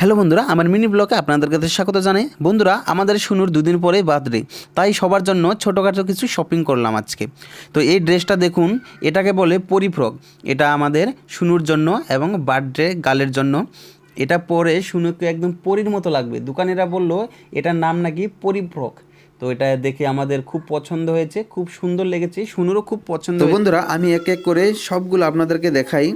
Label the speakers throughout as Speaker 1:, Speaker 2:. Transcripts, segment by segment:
Speaker 1: Hello বন্ধুরা, আমার mini ব্লকে আপনাদের কাছে স্বাগত জানাই। বন্ধুরা, আমাদের শুনুর দুদিন পরে বার্থডে, তাই সবার জন্য ছোটোখাটো কিছু শপিং করলাম আজকে। তো এই ড্রেসটা দেখুন, এটাকে বলে পরিফ্রক এটা আমাদের শুনুর জন্য এবং বার্থডে গালের জন্য। এটা পরে শুনুকে একদম পরির মতো লাগবে। দোকানিরা বলল, এটার নাম নাকি পরিফ্রক তো এটা দেখে আমাদের খুব পছন্দ হয়েছে খুব সুন্দর লেগেছে শুনুরও খুব পছন্দ
Speaker 2: তো বন্ধুরা আমি এক এক করে সবগুলো আপনাদেরকে দেখাই।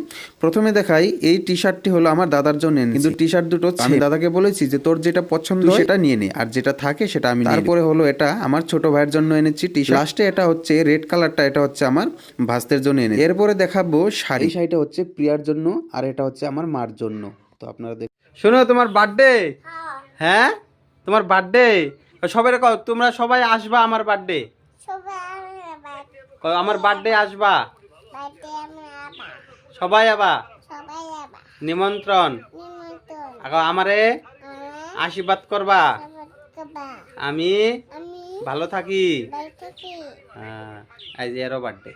Speaker 2: প্রথমে দেখাই এই টি শার্টটি হলো আমার দাদার জন্য এনেছি। কিন্তু টি শার্ট দুটো আমি দাদাকে বলেছি যে তোর যেটা পছন্দ হয় সেটা নিয়ে নে আর যেটা থাকে সেটা আমি তারপরে হলো এটা আমার ছোট ভাইয়ের জন্য এনেছি টি শার্ট লাস্টে এটা হচ্ছে রেড কালারটা এটা হচ্ছে আমার ভাস্তের জন্য এনেছি। এরপরে দেখাবো শাড়ি। এই শাড়িটা হচ্ছে প্রিয়ার জন্য আর এটা হচ্ছে আমার মার জন্য। তো আপনারা দেখ
Speaker 1: শোনো তোমার বার্থডে হ্যাঁ। তোমার বার্থডে সবাই কও তোমরা সবাই আসবা আমার বার্থডে
Speaker 3: সবাই
Speaker 1: আমার বার্থডে আসবা? সবাই আবা? নিমন্ত্রণ। আমারে আশীর্বাদ করবা? আমি ভালো
Speaker 3: থেকে।
Speaker 1: হ্যাঁ আজ এরও বার্থডে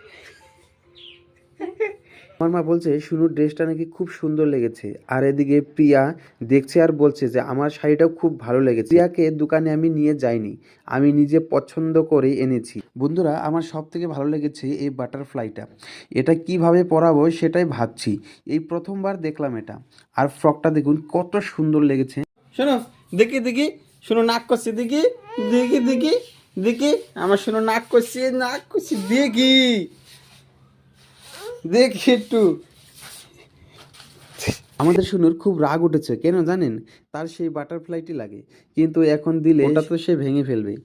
Speaker 2: আমার মা বলছে, শুনুর ড্রেসটা নাকি খুব সুন্দর লেগেছে। আর এদিকে প্রিয়া দেখছে আর বলছে যে, আমার শাড়িটাও খুব ভালো লেগেছে। প্রিয়াকে দোকানে আমি নিয়ে যাইনি। আমি নিজে পছন্দ করে এনেছি। বন্ধুরা, আমার সব থেকে ভালো লেগেছে এই বাটারফ্লাইটা। এটা কীভাবে পরাবো সেটাই ভাবছি। এই প্রথমবার দেখলাম এটা। আর ফ্রকটা দেখুন, কত সুন্দর লেগেছে।
Speaker 1: শোনো, দেখি দেখি। শুনো, নাক করছি, দেখি। দেখি দেখি দেখি। আমার শুনো, নাক করছি নাক করছি, দেখি। দেখি একটু।
Speaker 2: আমাদের শুনুর খুব রাগ উঠেছে, কেন জানেন? তার সেই বাটারফ্লাইটি লাগে। কিন্তু এখন দিলে ওটা তো সে ভেঙে ফেলবে।